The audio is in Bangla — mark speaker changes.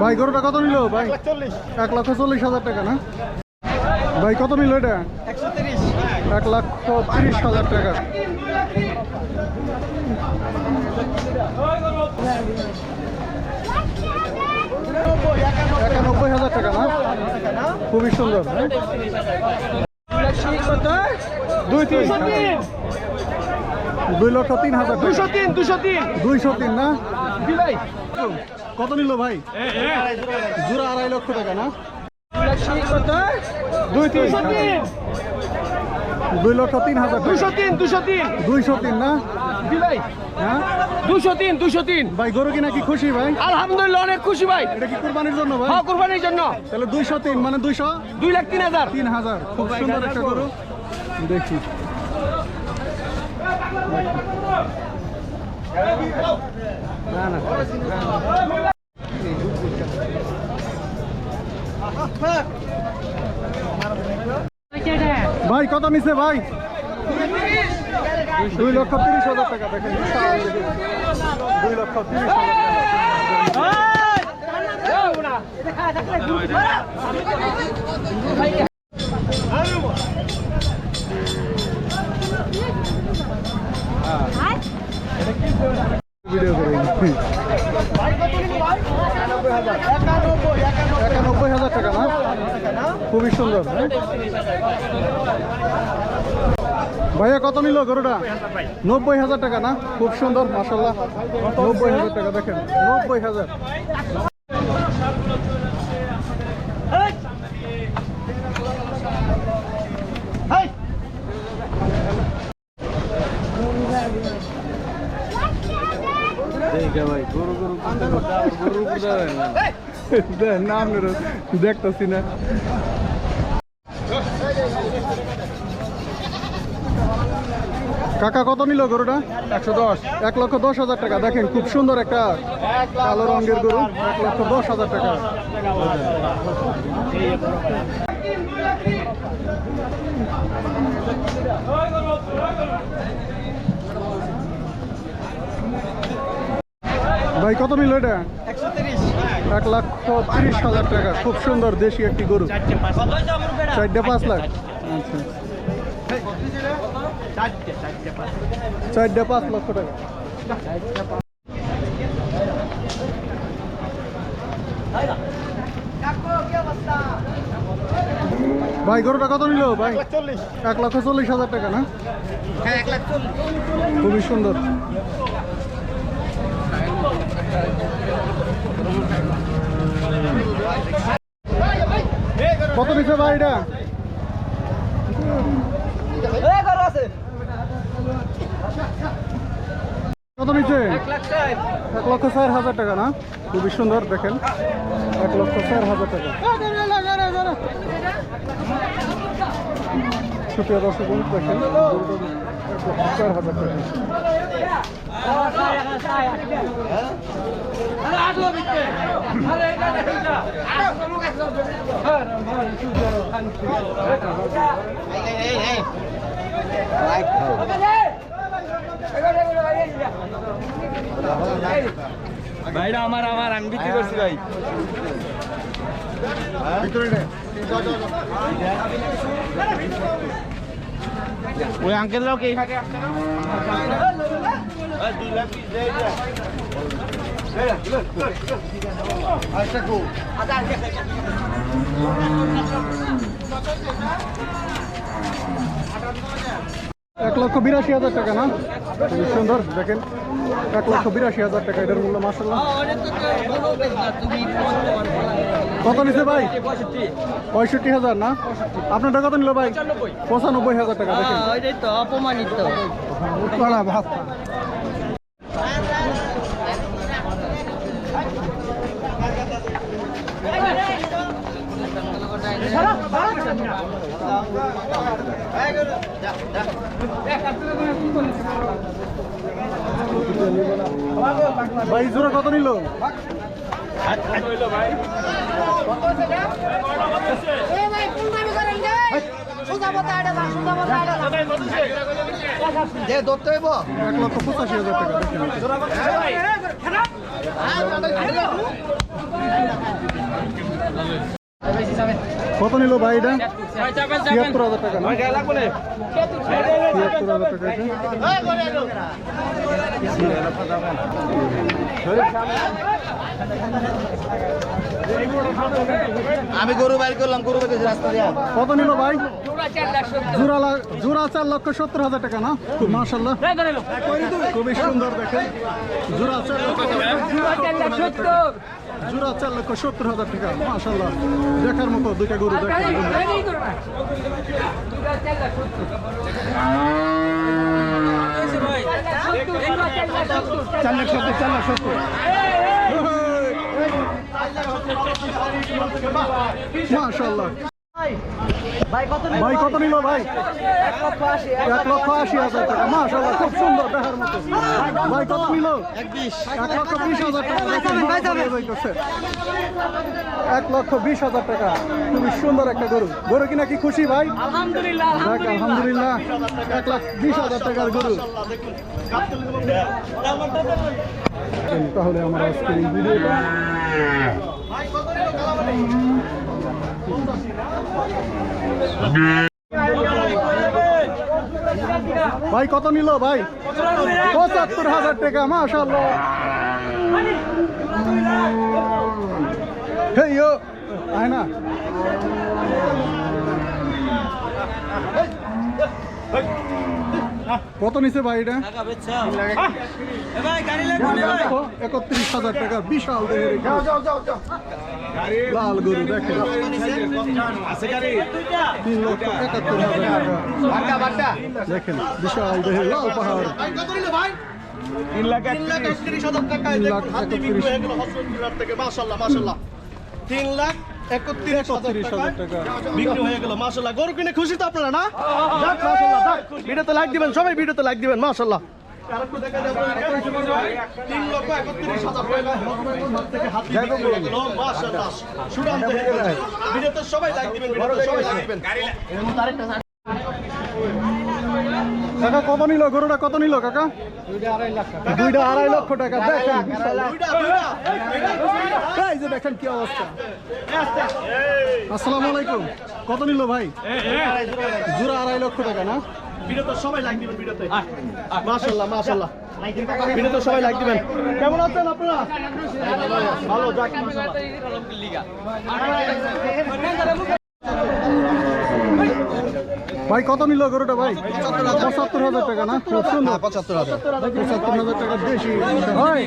Speaker 1: ভাই গরুটা কত নিল? ভাই এক লক্ষ চল্লিশ। হাজার টাকা না? ভাই কত নিল এটা? এক লক্ষ তিরিশ হাজার টাকা। একানব্বই হাজার টাকা না? খুবই সুন্দর? দুই তিন। দুই লক্ষ তিন হাজার দুইশো
Speaker 2: তিন দুশো তিন।
Speaker 1: দুইশো তিন না? কত নিল ভাই? জোড়া আড়াই লক্ষ টাকা না? দুই তিন। দুই লক্ষ তিন হাজার
Speaker 2: দুশো তিন দুশো তিন।
Speaker 1: দুইশো তিন না?
Speaker 2: ভাই।
Speaker 1: হ্যাঁ?
Speaker 2: দুশো তিন দুশো তিন।
Speaker 1: ভাই গরু কিনা কি খুশি ভাই?
Speaker 2: আলহামদুলিল্লাহ অনেক খুশি ভাই।
Speaker 1: এটা কি কুরবানির জন্য ভাই?
Speaker 2: হ্যাঁ কোরবানির জন্য।
Speaker 1: তাহলে দুইশো তিন মানে দুইশো
Speaker 2: দুই লাখ তিন হাজার।
Speaker 1: তিন হাজার। খুব সুন্দর একটা গরু। দেখি। না না। ভাই কত নিছে ভাই? দুই লক্ষ তিরিশ হাজার টাকা দেখেন। দুই লক্ষ তিরিশ হাজার টাকা। ভিডিও করে একানব্বই হাজার টাকা না খুবই সুন্দর হ্যাঁ? ভাইয়া, কত নিল গরুটা? নব্বই হাজার টাকা না? খুব সুন্দর মাসাল্লাহ নব্বই হাজার টাকা, দেখেন। নব্বই হাজার। না দেখতেছি না কাকা কত নিল গরুটা? একশো দশ। এক লক্ষ দশ হাজার টাকা। দেখেন খুব সুন্দর একটা কালো রঙের গরু। এক লক্ষ দশ হাজার টাকা। ভাই কত মিল এটা? এক লক্ষ তিরিশ হাজার টাকা। খুব সুন্দর দেশি একটি গরু। চারটে পাঁচ লাখ। আচ্ছা চারটে পাঁচ লক্ষ টাকা। ভাই গরুটা কত নিল? ভাই এক লক্ষ চল্লিশ হাজার টাকা না? খুবই সুন্দর। কত নিচ্ছে ভাই এটা? কত নিচ্ছে এক লক্ষ চার হাজার টাকা না? খুবই সুন্দর দেখেন। এক লক্ষ চার হাজার টাকা। সুপ্রিয় দর্শক দেখেন এক লক্ষ চার হাজার টাকা।
Speaker 2: ভাইরা আমার আমার আমি বিক্রি করছি ভাই। ওই আঙ্কেল লোক এই হাটে আসছে না
Speaker 1: এক লক্ষ বিরাশি হাজার টাকা না? খুবই সুন্দর দেখেন। এক লক্ষ বিরাশি হাজার টাকা এটার মূল্য মাসাল্লাহ কত নিছে ভাই? পঁয়ষট্টি হাজার না? আপনারটা কত নিল ভাই? পঁচানব্বই হাজার টাকা দেখেন।
Speaker 2: অপমানিত।
Speaker 1: ভাই জোড়া কত নিল?
Speaker 2: যে ধরতে হইব
Speaker 1: এক লক্ষ পঁচাশি হাজার টাকা দেখেন কত নিল ভাই এটা? তিয়াত্তর হাজার টাকা না? ছিয়াত্তর হাজার টাকা
Speaker 2: আমি গরু বাইর করলাম গরু বেঁধেছি রাস্তা দিয়ে।
Speaker 1: কত নিল ভাই? জোড়া লা- চার লক্ষ সত্তর হাজার টাকা না? খুবই সুন্দর দেখেন। জোড়া চার লক্ষ জোড়া চার লক্ষ সত্তর হাজার টাকা। দেখার মতো দুইটা গরু দেখেন। চার লাখ সত্তর। চার লাখ সত্তর মার্শাল্লাহ ভাই কত নিল? ভাই এক লক্ষ আশি হাজার টাকা। মাশাল্লাহ খুব সুন্দর দেখার মতো। ভাই কত নিল? এক লক্ষ বিশ হাজার টাকা। এক লক্ষ বিশ হাজার টাকা। খুবই সুন্দর একটা গরু। গরু কিনা কি খুশি ভাই?
Speaker 3: আলহামদুলিল্লাহ
Speaker 1: আলহামদুলিল্লাহ। এক লাখ বিশ হাজার টাকার গরু। তাহলে আমার আজকে এই ভিডিওটা ভাই কত নিল ভাই? পঁচাত্তর হাজার টাকা আয় না। কত নিছে ভাই এটা? একত্রিশ হাজার টাকা বিশাল দেহের লাল গরু দেখেন। তিন লক্ষ একাত্তর হাজার টাকা। দেখেন বিশাল দেহের লাল পাহাড়। তিন লাখ একত্রিশ।
Speaker 4: তিন লাখ একত্রিশ।
Speaker 1: একত্রিশ হাজার টাকা
Speaker 4: বিক্রি হয়ে গেল মাশাল্লাহ গরু কিনে খুশি তো আপনারা না? ভিডিওতে লাইক দিবেন সবাই ভিডিওতে লাইক দিবেন সবাই লাইক দিবেন ভিডিওতে সবাই লাইক দিবেন।
Speaker 1: কাকা কত নিল? গরুটা কত নিল কাকা? দুইটা আড়াই লক্ষ টাকা দেখেন। দেখেন কি অবস্থা। আসসালামু আলাইকুম। কত নিল ভাই? জোড়া আড়াই লক্ষ টাকা না?
Speaker 4: ভিডিওতে সবাই লাইক দিবেন ভিডিওতে মাশাল্লাহ মাশাল্লাহ ভিডিওতে সবাই লাইক দিবেন। কেমন আছেন আপনারা? ভালো যাক
Speaker 1: ভাই কত নিল গরুটা ভাই? পঁচাত্তর হাজার টাকা না? খুব সুন্দর।
Speaker 4: পঁচাত্তর হাজার।
Speaker 1: পঁচাত্তর হাজার টাকা বেশি হয়